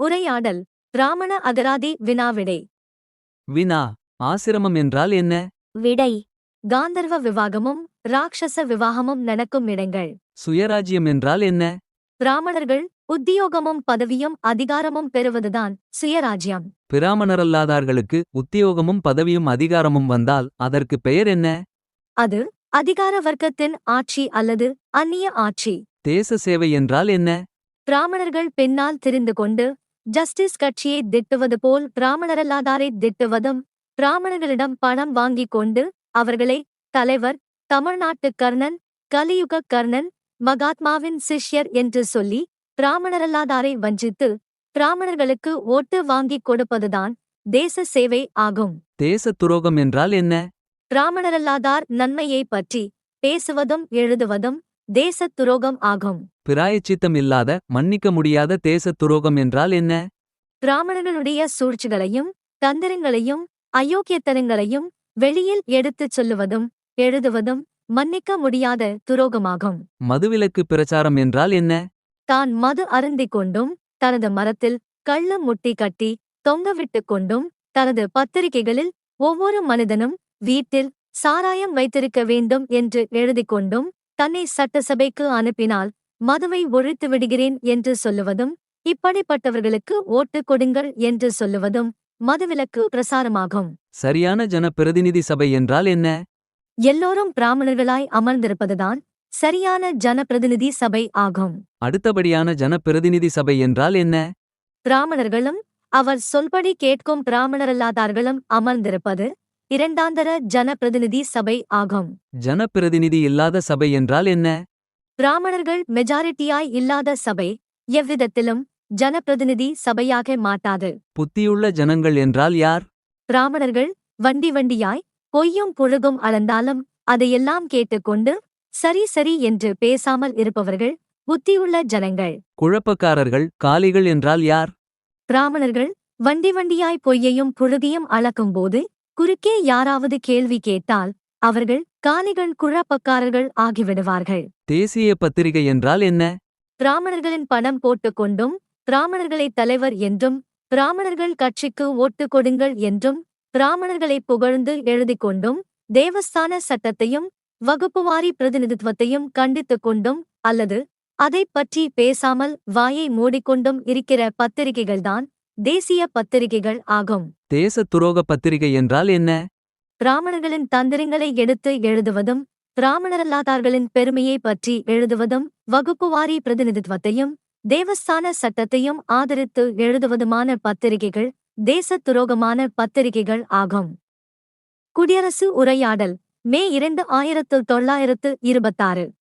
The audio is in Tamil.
உரையாடல் பிராமண அகராதி வினாவிடை வினா ஆசிரமம் என்றால் என்ன? விடை காந்தர்வ விவாகமும் ராட்சச விவாகமும் நடக்கும் இடங்கள் சுயராஜ்யம் என்றால் என்ன? பிராமணர்கள் உத்தியோகமும் பதவியும் அதிகாரமும் பெறுவதுதான் சுயராஜ்யம். பிராமணரல்லாதார்களுக்கு உத்தியோகமும் பதவியும் அதிகாரமும் வந்தால் அதற்கு பெயர் என்ன? அது அதிகார வர்க்கத்தின் ஆட்சி அல்லது அந்நிய ஆட்சி. தேச சேவை என்றால் என்ன? பிராமணர்கள் பின்னால் திரிந்து கொண்டு ஜஸ்டிஸ் கட்சியை திட்டுவது போல் பிராமணரல்லாதாரை திட்டுவதும் பிராமணர்களிடம் பணம் வாங்கிக் கொண்டு அவர்களை தலைவர் தமிழ்நாட்டு கர்ணன் கலியுக கர்ணன் மகாத்மாவின் சிஷ்யர் என்று சொல்லி பிராமணரல்லாதாரை வஞ்சித்து பிராமணர்களுக்கு ஓட்டு வாங்கிக் கொடுப்பதுதான் தேச சேவை ஆகும். தேச துரோகம் என்றால் என்ன? பிராமணரல்லாதார் நன்மையை பற்றி பேசுவதும் எழுதுவதும் தேசத் துரோகம் ஆகும். பிராயச்சித்தம் இல்லாத மன்னிக்க முடியாத தேச துரோகம் என்றால் என்ன? பிராமணர்களுடைய சூழ்ச்சிகளையும் தந்திரங்களையும் அயோக்கியத்தனங்களையும் வெளியில் எடுத்துச் சொல்லுவதும் எழுதுவதும் மன்னிக்க முடியாத துரோகமாகும். மதுவிலக்கு பிரச்சாரம் என்றால் என்ன? தான் மது அருந்திக் கொண்டும் தனது மரத்தில் கள்ளு முட்டி கட்டி தொங்கவிட்டுக் கொண்டும் தனது பத்திரிகைகளில் ஒவ்வொரு மனிதனும் வீட்டில் சாராயம் வைத்திருக்க வேண்டும் என்று எழுதிக் கொண்டும் தன்னை சட்டசபைக்கு அனுப்பினால் மதுவை ஒழித்து விடுகிறேன் என்று சொல்லுவதும் இப்படிப்பட்டவர்களுக்கு ஓட்டு கொடுங்கள் என்று சொல்லுவதும் மதுவிலக்கு பிரசாரமாகும். சரியான ஜன பிரதிநிதி சபை என்றால் என்ன? எல்லோரும் பிராமணர்களாய் அமர்ந்திருப்பதுதான் சரியான ஜனப்பிரதிநிதி சபை ஆகும். அடுத்தபடியான ஜன பிரதிநிதி சபை என்றால் என்ன? பிராமணர்களும் அவர் சொல்படி கேட்கும் பிராமணரல்லாதார்களும் அமர்ந்திருப்பது இரண்டாந்தர ஜனப்பிரதிநிதி சபை ஆகும். ஜன பிரதிநிதி இல்லாத சபை என்றால் என்ன? பிராமணர்கள் மெஜாரிட்டியாய் இல்லாத சபை எவ்விதத்திலும் ஜனப்பிரதிநிதி சபையாக மாட்டாது. புத்தியுள்ள ஜனங்கள் என்றால் யார்? பிராமணர்கள் வண்டி வண்டியாய் பொய்யும் புழுகும் அளந்தாலும் அதையெல்லாம் கேட்டுக்கொண்டு சரி சரி என்று பேசாமல் இருப்பவர்கள் புத்தியுள்ள ஜனங்கள். குழப்பக்காரர்கள் காலிகள் என்றால் யார்? பிராமணர்கள் வண்டி வண்டியாய் பொய்யையும் புழுகியும் அளக்கும்போது குறுக்கே யாராவது கேள்வி கேட்டால் அவர்கள் காலிகள் குழப்பக்காரர்கள் ஆகிவிடுவார்கள். தேசிய பத்திரிகை என்றால் என்ன? பிராமணர்களின் பணம் போட்டுக்கொண்டும் பிராமணர்களை தலைவர் என்றும் பிராமணர்கள் கட்சிக்கு ஓட்டு கொடுங்கள் என்றும் பிராமணர்களை புகழ்ந்து எழுதிக் கொண்டும் தேவஸ்தான சட்டத்தையும் வகுப்புவாரி பிரதிநிதித்துவத்தையும் கண்டித்துக் கொண்டும் அல்லது அதைப் பற்றி பேசாமல் வாயை மூடிக்கொண்டும் இருக்கிற பத்திரிகைகள்தான் தேசிய பத்திரிகைகள் ஆகும். தேச துரோக பத்திரிகை என்றால் என்ன? பிராமணர்களின் தந்திரங்களை எடுத்து எழுதுவதும் பிராமணரல்லாதார்களின் பெருமையை பற்றி எழுதுவதும் வகுப்புவாரி பிரதிநிதித்துவத்தையும் தேவஸ்தான சட்டத்தையும் ஆதரித்து எழுதுவதுமான பத்திரிகைகள் தேசத் துரோகமான பத்திரிகைகள் ஆகும். குடியரசு உரையாடல் மே இரண்டு ஆயிரத்து தொள்ளாயிரத்து இருபத்தாறு.